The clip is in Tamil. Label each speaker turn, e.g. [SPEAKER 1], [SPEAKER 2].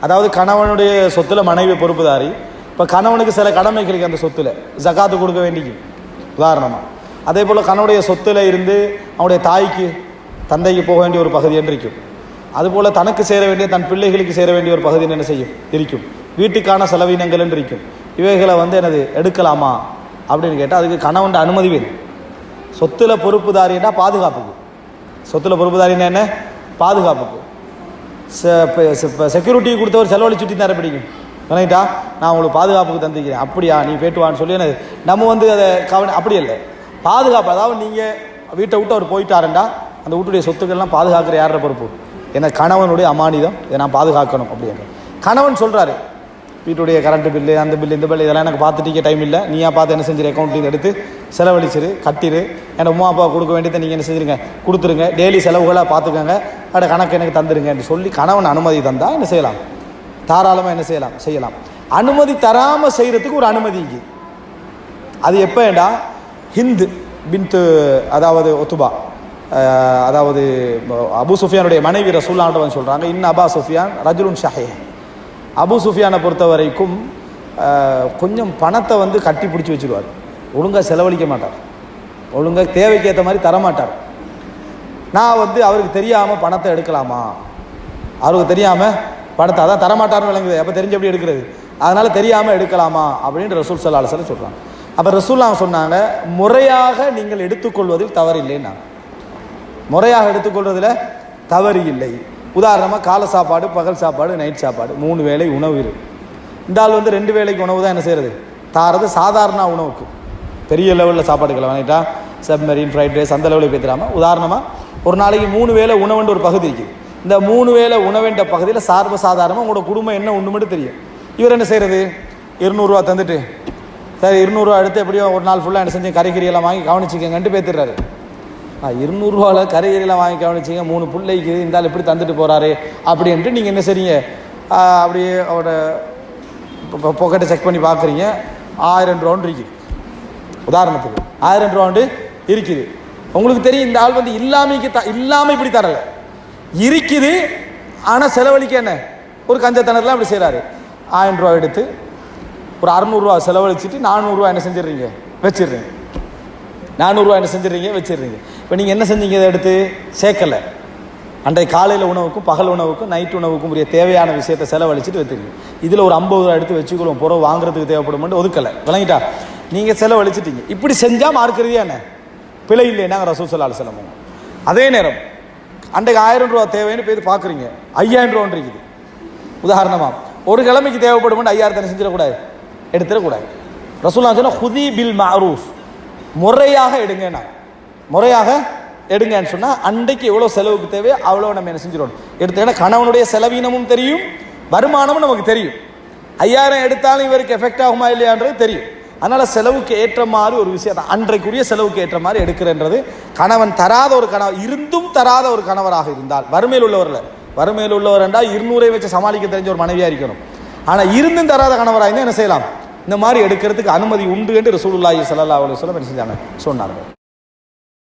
[SPEAKER 1] அதாவது கணவனுடைய சொத்துல மனைவி பொறுப்புதாரி. இப்போ கணவனுக்கு சில கடமைகளுக்கு அந்த சொத்துல. ஜகாத்து கொடுக்க வேண்டிக்கும் உதாரணமாக அதே போல் கணவனுடைய சொத்துல இருந்து அவனுடைய தாய்க்கு தந்தைக்கு போக வேண்டிய ஒரு பகுதி என்று இருக்கும். அதுபோல் தனக்கு சேர வேண்டிய தன் பிள்ளைகளுக்கு சேர வேண்டிய ஒரு பகுதி என்ன செய்யும்? இருக்கும். வீட்டுக்கான செலவினங்கள் என்று இருக்கும். இவைகளை வந்து எனது எடுக்கலாமா? அப்படின்னு கேட்டால் அதுக்கு கணவன் அனுமதி வேணும். சொத்துல பொறுப்புதாரின்னா பாதுகாப்புக்கு. சொத்துல பொறுப்புதாரின்னா என்ன? பாதுகாப்புக்கு. செக்யூரிட்டி கொடுத்தவர் செலவழிச்சுட்டி தர பிடிக்கும் விளங்கிட்டா நான் உங்களுக்கு பாதுகாப்புக்கு தந்திக்கிறேன் அப்படியா? நீ போயிட்டு வான்னு சொல்லி எனக்கு நம்ம வந்து அதை கவனி அப்படி இல்லை. பாதுகாப்பு அதாவது நீங்கள் வீட்டை விட்டு அவர் போயிட்டாருண்டா அந்த வீட்டுடைய சொத்துக்கள்லாம் பாதுகாக்கிற யாரோட பொறுப்பு? ஏன்னா கணவனுடைய அமானிதம் இதை நான் பாதுகாக்கணும் அப்படிங்கிற கணவன் சொல்கிறாரு வீட்டுடைய கரண்ட் பில்லு அந்த பில்லு இந்த பில்லு இதெல்லாம் எனக்கு பார்த்துட்டீங்க டைம் இல்லை. நீயா பார்த்து என்ன செஞ்சிரு? அக்கௌண்ட்லேருந்து எடுத்து செலவழிச்சிரு கட்டிரு. என் உமா அப்பா கொடுக்க வேண்டியதை நீங்கள் என்ன செஞ்சிருங்க? கொடுத்துருங்க. டெய்லி செலவுகளாக பார்த்துக்கோங்க. அட கணக்கு எனக்கு தந்துருங்கன்னு சொல்லி கணவன் அனுமதி தந்தால் என்ன செய்யலாம்? தாராளமாக என்ன செய்யலாம்? செய்யலாம். அனுமதி தராமல் செய்கிறதுக்கு ஒரு அனுமதி இருக்கு அது எப்போடா ஹிந்து பின்து அதாவது ஒத்துபா அதாவது அபு சுஃபியானுடைய மனைவி ரசூல்லான்ட்டு வந்து சொல்கிறாங்க இன் அபா சுஃபியான் ரஜுலுன் ஷஹே அபு சுஃபியானை பொறுத்த வரைக்கும் கொஞ்சம் பணத்தை வந்து கட்டி பிடிச்சி வச்சிருவார். ஒழுங்காக செலவழிக்க மாட்டார். ஒழுங்காக தேவைக்கு ஏற்ற மாதிரி தரமாட்டார். நான் வந்து அவருக்கு தெரியாமல் பணத்தை எடுக்கலாமா? அவருக்கு தெரியாமல் பணத்தை அதான் தரமாட்டார்னு விளங்குது. அப்போ தெரிஞ்சு எப்படி எடுக்கிறது? அதனால் தெரியாமல் எடுக்கலாமா? அப்படின்னு ரசூல் சல்லா அலுவலம் சொல்கிறாங்க அப்போ ரசூல்லா சொன்னாங்க முறையாக நீங்கள் எடுத்துக்கொள்வதில் தவறில்லைன்னா முறையாக எடுத்துக்கொள்வதில் தவறு இல்லை. உதாரணமாக காலை சாப்பாடு பகல் சாப்பாடு நைட் சாப்பாடு. மூணு வேளை உணவு இருக்கு இந்த ஆள் வந்து ரெண்டு வேளைக்கு உணவு தான் என்ன செய்கிறது தாரது சாதாரண உணவுக்கு. பெரிய லெவலில் சாப்பாடுகளை வாங்கிட்டா சப்மரீன் ஃப்ரைட் ரைஸ் அந்த லெவலில் பேத்துறாமல் உதாரணமாக ஒரு நாளைக்கு மூணு வேளை உணவுன்ற ஒரு பகுதி இருக்குது. இந்த மூணு வேளை உணவுன்ற பகுதியில் சார்ப சாதாரணமாக உங்களோட குடும்பம் என்ன ஒன்று மட்டும் தெரியும். இவர் என்ன செய்கிறது இருநூறுவா தந்துட்டு சரி இருநூறுவா எடுத்து எப்படியோ ஒரு நாள் ஃபுல்லாக என்ன செஞ்சு கறிக்கறி எல்லாம் வாங்கி கவனிச்சிக்கங்கன்ட்டு பேத்துறாரு இருநூறுவாவில் கறிகறியெல்லாம் வாங்கி கவனிச்சிங்க மூணு பிள்ளைக்கு இந்த ஆள் இப்படி தந்துட்டு போகிறாரு அப்படின்ட்டு நீங்கள் என்ன செய்றீங்க? ஆ, அப்படியே அவரோட பொக்கெட்டை செக் பண்ணி பார்க்குறீங்க ஆயிரம் ரூபான்னு இருக்குது. உதாரணத்துக்கு ஆயிரம் ரூபாண்டு இருக்குது. உங்களுக்கு தெரியும் இந்த ஆள் வந்து இல்லாமைக்கு த இல்லாமல் இப்படி தரலை. இருக்குது ஆனால் செலவழிக்க என்ன? ஒரு கஞ்சத்தனத்தில் அப்படி செய்கிறாரு ஆயிரம் ரூபா எடுத்து ஒரு அறநூறுவா செலவழிச்சிட்டு நானூறுரூவா என்ன செஞ்சிடுறீங்க? வச்சிடுறீங்க. நானூறுரூவா என்ன செஞ்சிடுறீங்க? வச்சிடுறீங்க. இப்போ நீங்கள் என்ன செஞ்சீங்க இதை எடுத்து? சேர்க்கலை. அன்றைய காலையில் உணவுக்கும் பகல் உணவுக்கும் நைட் உணவுக்கும் உரிய தேவையான விஷயத்தை செலவழிச்சிட்டு வச்சுருங்க இதில் ஒரு ஐம்பது ரூபா எடுத்து வச்சுக்கொள்ளும் புறம் வாங்குறதுக்கு தேவைப்படும்னு ஒதுக்கலை. விளங்கிட்டா? நீங்கள் செலவழிச்சிட்டீங்க. இப்படி செஞ்சால் மார்க்கிறதே என்ன? பிழை இல்லைன்னா ரசூ சல்லா செலவு அதே நேரம் அன்றைக்கு ஆயிரம் ரூபா தேவைன்னு போய் பார்க்குறீங்க ஐயாயிரம் ரூபான்னு இருக்குது. உதாரணமாக ஒரு கிழமைக்கு தேவைப்படும்னு ஐயாயிரம் என்ன செஞ்சிடக்கூடாது? எடுத்துடக்கூடாது. ரசூல்லா சொன்னால் ஹுதி பில் மாரூஃப். முறையாக எடுங்கண்ணா முறையாக எடுங்கன்னு சொன்னால் அன்றைக்கு எவ்வளோ செலவுக்கு தேவையோ அவ்வளோ நம்ம என்ன செஞ்சிடணும் எடுத்துக்கிட்டா கணவனுடைய செலவீனமும் தெரியும் வருமானமும் நமக்கு தெரியும். ஐயாயிரம் எடுத்தாலும் இவருக்கு எஃபெக்ட் ஆகுமா இல்லையான்றது தெரியும். அதனால் செலவுக்கு ஏற்ற மாதிரி ஒரு விஷயத்தை அன்றைக்குரிய செலவுக்கு ஏற்ற மாதிரி எடுக்கிறன்றது கணவன் தராத ஒரு கணவர் இருந்தும் தராத ஒரு கணவராக இருந்தால் வறுமையில் உள்ளவரில். வறுமையில் உள்ளவர் என்றால் இருநூறை வச்சு சமாளிக்க தெரிஞ்ச ஒரு மனைவியாக இருக்கணும். ஆனால் இருந்தும் தராத கணவராக இருந்தால் என்ன செய்யலாம்? இந்த மாதிரி எடுக்கிறதுக்கு அனுமதி உண்டு என்று ரசூலுல்லாஹி ஸல்லல்லாஹு அலைஹி வஸல்லம் என்ன செஞ்சாங்க? சொன்னார்கள்.